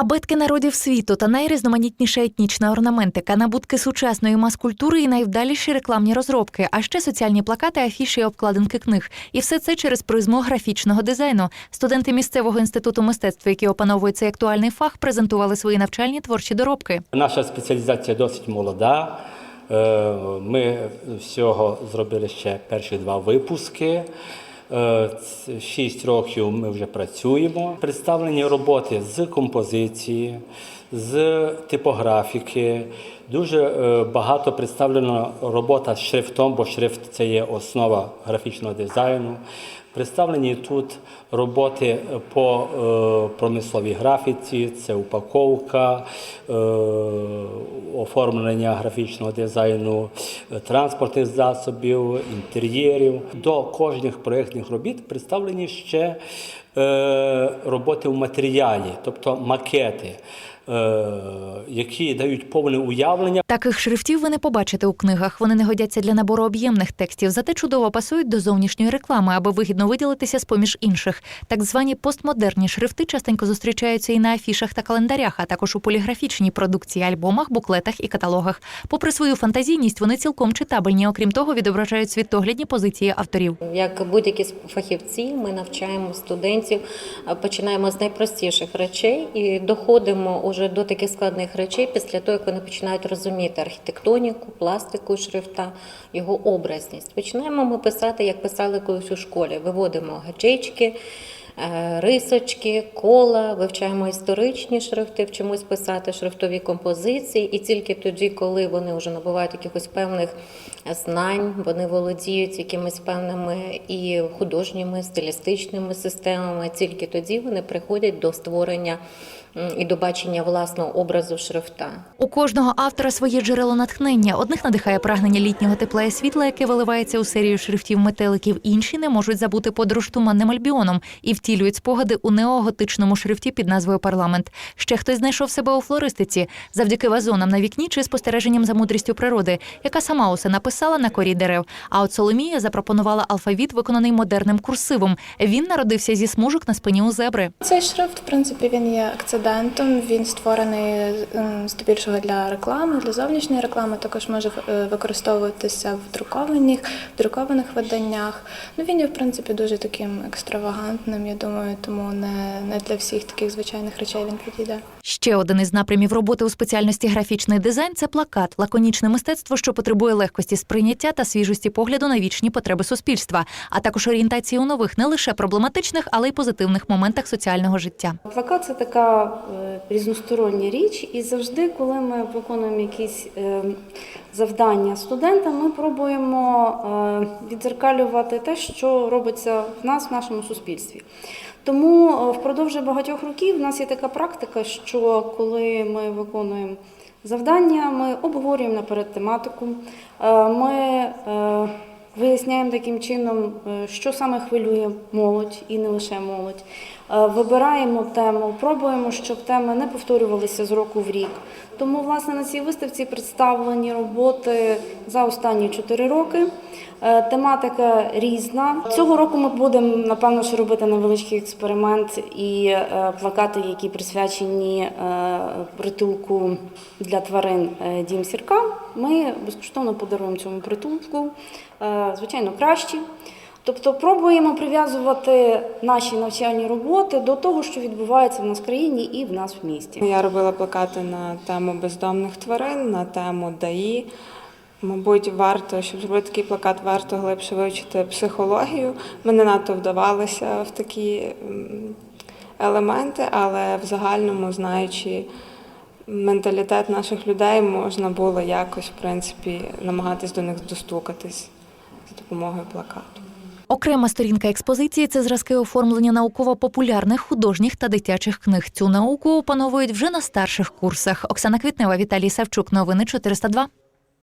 Абетки народів світу та найрізноманітніша етнічна орнаментика, набутки сучасної мас-культури і найвдаліші рекламні розробки, а ще соціальні плакати, афіші обкладинки книг. І все це через призму графічного дизайну. Студенти місцевого інституту мистецтва, які опановують цей актуальний фах, презентували свої навчальні творчі доробки. Наша спеціалізація досить молода. Е, Ми всього зробили ще перші два випуски. Е, ц- Шість років ми вже працюємо. Представлені роботи з композиції, з типографіки. Дуже е, багато представлено робота з шрифтом, бо шрифт це є основа графічного дизайну. Представлені тут роботи по е, промисловій графіці, це упаковка, е, оформлення графічного дизайну, транспортних засобів, інтер'єрів. До кожних проєктних робіт представлені ще роботи в матеріалі, тобто макети, е, які дають повне уявлення. Таких шрифтів ви не побачите у книгах. Вони не годяться для набору об'ємних текстів, зате чудово пасують до зовнішньої реклами, аби вигідно виділитися з поміж інших. Так звані постмодерні шрифти частенько зустрічаються і на афішах та календарях, а також у поліграфічній продукції, альбомах, буклетах і каталогах. Попри свою фантазійність, вони цілком читабельні. Окрім того, відображають світоглядні позиції авторів. Як будь-які фахівці, ми навчаємо студентів, а, починаємо з найпростіших речей і доходимо уже до таких складних речей після того, як вони починають розуміти архітектоніку, пластику шрифта, його образність. Починаємо ми писати, як писали колись у школі. Виводимо гачечки. Е, Рисочки, кола, вивчаємо історичні шрифти, вчимось писати шрифтові композиції, і тільки тоді, коли вони вже набувають якихось певних знань, вони володіють якимись певними і художніми, стилістичними системами. Тільки тоді вони приходять до створення і до бачення власного образу шрифта. У кожного автора своє джерело натхнення. Одних надихає прагнення літнього тепла і світла, яке виливається у серію шрифтів метеликів. Інші не можуть забути подорож туманним альбіоном і втілюють спогади у неоготичному шрифті під назвою Парламент. Ще хтось знайшов себе у флористиці завдяки вазонам на вікні чи спостереженням за мудрістю природи, яка сама усе написала на корі дерев. А от Соломія запропонувала алфавіт, виконаний модерним курсивом. Він народився зі смужок на спині у зебри. Цей шрифт, в принципі, він є акцидентом. Він створений ем, здебільшого для реклами, для зовнішньої реклами. Також може е, використовуватися в друкованих, в друкованих виданнях. Ну він є в принципі дуже таким екстравагантним. Я думаю, тому не, не для всіх таких звичайних речей він підійде. Ще один із напрямів роботи у спеціальності графічний дизайн це плакат, лаконічне мистецтво, що потребує легкості сприйняття та свіжості погляду на вічні потреби суспільства, а також орієнтації у нових не лише проблематичних, але й позитивних моментах соціального життя. Плакат це така е, різностороння річ, і завжди, коли ми виконуємо якісь е, завдання студентам, ми пробуємо е, відзеркалювати те, що робиться в нас, в нашому суспільстві. Тому впродовж багатьох років в нас є така практика, що коли ми виконуємо завдання, ми обговорюємо наперед тематику, ми Виясняємо таким чином, е, що саме хвилює молодь і не лише молодь. Е, Вибираємо тему, пробуємо, щоб теми не повторювалися з року в рік. Тому, власне, на цій виставці представлені роботи за останні 4 роки. Е, Тематика різна. Цього року ми будемо, напевно, що робити невеличкий експеримент і плакати, які присвячені притулку для тварин Дім Сірка. Ми безкоштовно подаруємо цьому притулку, е, звичайно, кращі. Тобто пробуємо прив'язувати наші навчальні роботи до того, що відбувається в нас в країні і в нас в місті. Я робила плакати на тему бездомних тварин, на тему ДАІ. Мабуть, варто, щоб зробити такий плакат, варто глибше вивчити психологію. Ми не надто вдавалися в такі елементи, але в загальному, знаючи менталітет наших людей, можна було якось, в принципі, намагатись до них достукатись за допомогою плакату. Окрема сторінка експозиції це зразки оформлення науково-популярних художніх та дитячих книг. Цю науку опановують вже на старших курсах. Оксана Квітнева, Віталій Савчук. Новини 402.